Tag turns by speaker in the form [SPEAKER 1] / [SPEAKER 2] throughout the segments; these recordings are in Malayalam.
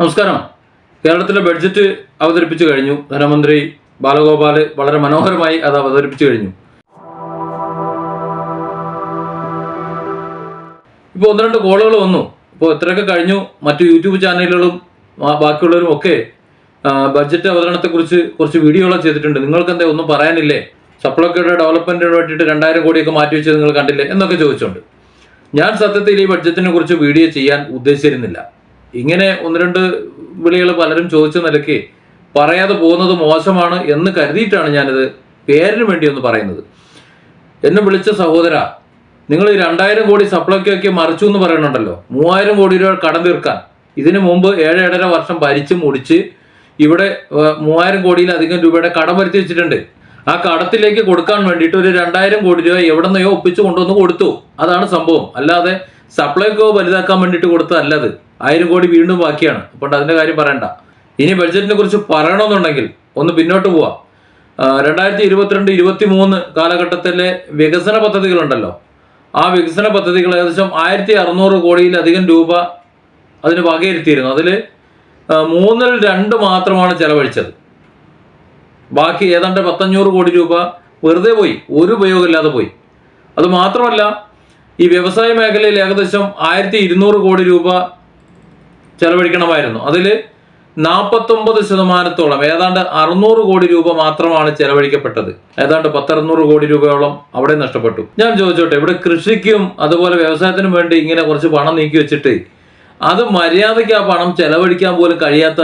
[SPEAKER 1] നമസ്കാരം. കേരളത്തിലെ ബഡ്ജറ്റ് അവതരിപ്പിച്ചു കഴിഞ്ഞു. ധനമന്ത്രി ബാലഗോപാൽ വളരെ മനോഹരമായി അത് അവതരിപ്പിച്ചു കഴിഞ്ഞു. ഇപ്പോൾ ഒന്ന് രണ്ട് കോളുകൾ വന്നു. ഇപ്പോൾ ഇത്രയൊക്കെ കഴിഞ്ഞു. മറ്റു യൂട്യൂബ് ചാനലുകളും ബാക്കിയുള്ളവരും ഒക്കെ ബഡ്ജറ്റ് അവതരണത്തെക്കുറിച്ച് കുറച്ച് വീഡിയോകൾ ചെയ്തിട്ടുണ്ട്. നിങ്ങൾക്ക് എന്താ ഒന്നും പറയാനില്ലേ? സപ്ലൈക്കോയുടെ ഡെവലപ്മെന്റിന് വേണ്ടിയിട്ട് രണ്ടായിരം കോടിയൊക്കെ മാറ്റി വെച്ചത് നിങ്ങൾ കണ്ടില്ലേ? എന്നൊക്കെ ചോദിച്ചുകൊണ്ട് ഞാൻ സത്യത്തിൽ ഈ ബഡ്ജറ്റിനെ കുറിച്ച് വീഡിയോ ചെയ്യാൻ ഉദ്ദേശിച്ചിരുന്നില്ല. ഇങ്ങനെ ഒന്ന് രണ്ട് വിളികൾ പലരും ചോദിച്ച നിലയ്ക്ക് പറയാതെ പോകുന്നത് മോശമാണ് എന്ന് കരുതിയിട്ടാണ് ഞാനിത് പേരിന് വേണ്ടി ഒന്ന് പറയുന്നത്. എന്നെ വിളിച്ച സഹോദര നിങ്ങൾ ഈ രണ്ടായിരം കോടി സപ്ലൈക്കൊക്കെ മറിച്ചു എന്ന് പറയുന്നുണ്ടല്ലോ. മൂവായിരം കോടി രൂപ കടം തീർക്കാൻ. ഇതിനു മുമ്പ് ഏഴ് ഏഴര വർഷം ഭരിച്ച് മുടിച്ച് ഇവിടെ മൂവായിരം കോടിയിലധികം രൂപയുടെ കടം വരുത്തി വെച്ചിട്ടുണ്ട്. ആ കടത്തിലേക്ക് കൊടുക്കാൻ വേണ്ടിയിട്ട് ഒരു രണ്ടായിരം കോടി രൂപ എവിടെ ഒപ്പിച്ച് കൊണ്ടുവന്ന് കൊടുത്തു. അതാണ് സംഭവം. അല്ലാതെ സപ്ലൈക്കോ വലുതാക്കാൻ വേണ്ടിയിട്ട് കൊടുത്തതല്ല അത്. ആയിരം കോടി വീണ്ടും ബാക്കിയാണ്. അപ്പോൾ അതിന്റെ കാര്യം പറയണ്ട. ഇനി ബഡ്ജറ്റിനെ കുറിച്ച് പറയണമെന്നുണ്ടെങ്കിൽ ഒന്ന് പിന്നോട്ട് പോവാം. രണ്ടായിരത്തി ഇരുപത്തിരണ്ട് ഇരുപത്തി മൂന്ന് കാലഘട്ടത്തിലെ വികസന പദ്ധതികളുണ്ടല്ലോ. ആ വികസന പദ്ധതികൾ ഏകദേശം ആയിരത്തി അറുന്നൂറ് കോടിയിലധികം രൂപ അതിന് വകയിരുത്തിയിരുന്നു. അതിൽ മൂന്നിൽ രണ്ട് മാത്രമാണ് ചെലവഴിച്ചത്. ബാക്കി ഏതാണ്ട് പത്തഞ്ഞൂറ് കോടി രൂപ വെറുതെ പോയി. ഒരു ഉപയോഗമില്ലാതെ പോയി. അത് മാത്രമല്ല ഈ വ്യവസായ മേഖലയിൽ ഏകദേശം ആയിരത്തി ഇരുന്നൂറ് കോടി രൂപ ചെലവഴിക്കണമായിരുന്നു. അതിൽ നാൽപ്പത്തൊമ്പത് ശതമാനത്തോളം ഏതാണ്ട് അറുന്നൂറ് കോടി രൂപ മാത്രമാണ് ചെലവഴിക്കപ്പെട്ടത്. ഏതാണ്ട് പത്തറുന്നൂറ് കോടി രൂപയോളം അവിടെ നഷ്ടപ്പെട്ടു. ഞാൻ ചോദിച്ചോട്ടെ ഇവിടെ കൃഷിക്കും അതുപോലെ വ്യവസായത്തിനും വേണ്ടി ഇങ്ങനെ കുറച്ച് പണം നീക്കി വെച്ചിട്ട് അത് മര്യാദയ്ക്ക് ആ പണം ചെലവഴിക്കാൻ പോലും കഴിയാത്ത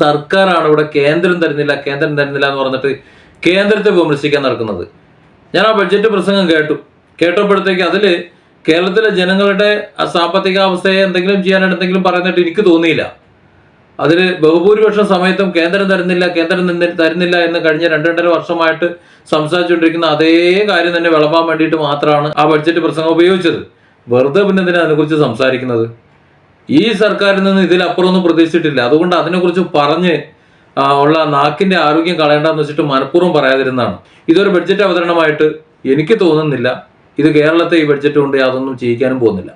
[SPEAKER 1] സർക്കാരാണ് ഇവിടെ കേന്ദ്രം തരുന്നില്ല കേന്ദ്രം തരുന്നില്ല എന്ന് പറഞ്ഞിട്ട് കേന്ദ്രത്തെ വിമർശിക്കാൻ നടക്കുന്നത്. ഞാൻ ആ ബഡ്ജറ്റ് പ്രസംഗം കേട്ടു. കേട്ടപ്പോഴത്തേക്ക് അതിൽ കേരളത്തിലെ ജനങ്ങളുടെ ആ സാമ്പത്തികാവസ്ഥയെ എന്തെങ്കിലും ചെയ്യാനായിട്ട് എന്തെങ്കിലും പറയുന്നിട്ട് എനിക്ക് തോന്നിയില്ല. അതിൽ ബഹുഭൂരിപക്ഷം സമയത്തും കേന്ദ്രം തരുന്നില്ല കേന്ദ്രം തരുന്നില്ല എന്ന് കഴിഞ്ഞ രണ്ട് രണ്ടര വർഷമായിട്ട് സംസാരിച്ചുകൊണ്ടിരിക്കുന്ന അതേ കാര്യം തന്നെ വിളമ്പാൻ വേണ്ടിയിട്ട് മാത്രമാണ് ആ ബഡ്ജറ്റ് പ്രസംഗം ഉപയോഗിച്ചത്. വെറുതെ പിന്നെ എന്തിനാ അതിനെക്കുറിച്ച് സംസാരിക്കുന്നത്? ഈ സർക്കാരിൽ നിന്ന് ഇതിലപ്പുറം ഒന്നും പ്രതീക്ഷിച്ചിട്ടില്ല. അതുകൊണ്ട് അതിനെക്കുറിച്ച് പറഞ്ഞ് ഉള്ള നാക്കിന്റെ ആരോഗ്യം കളയേണ്ടെന്ന് വെച്ചിട്ട് മനഃപൂർവം പറയാതിരുന്നതാണ്. ഇതൊരു ബഡ്ജറ്റ് അവതരണമായിട്ട് എനിക്ക് തോന്നുന്നില്ല. ഇത് കേരളത്തെ ഈ ബഡ്ജറ്റ് കൊണ്ട് യാതൊന്നും ചെയ്യിക്കാനും പോകുന്നില്ല.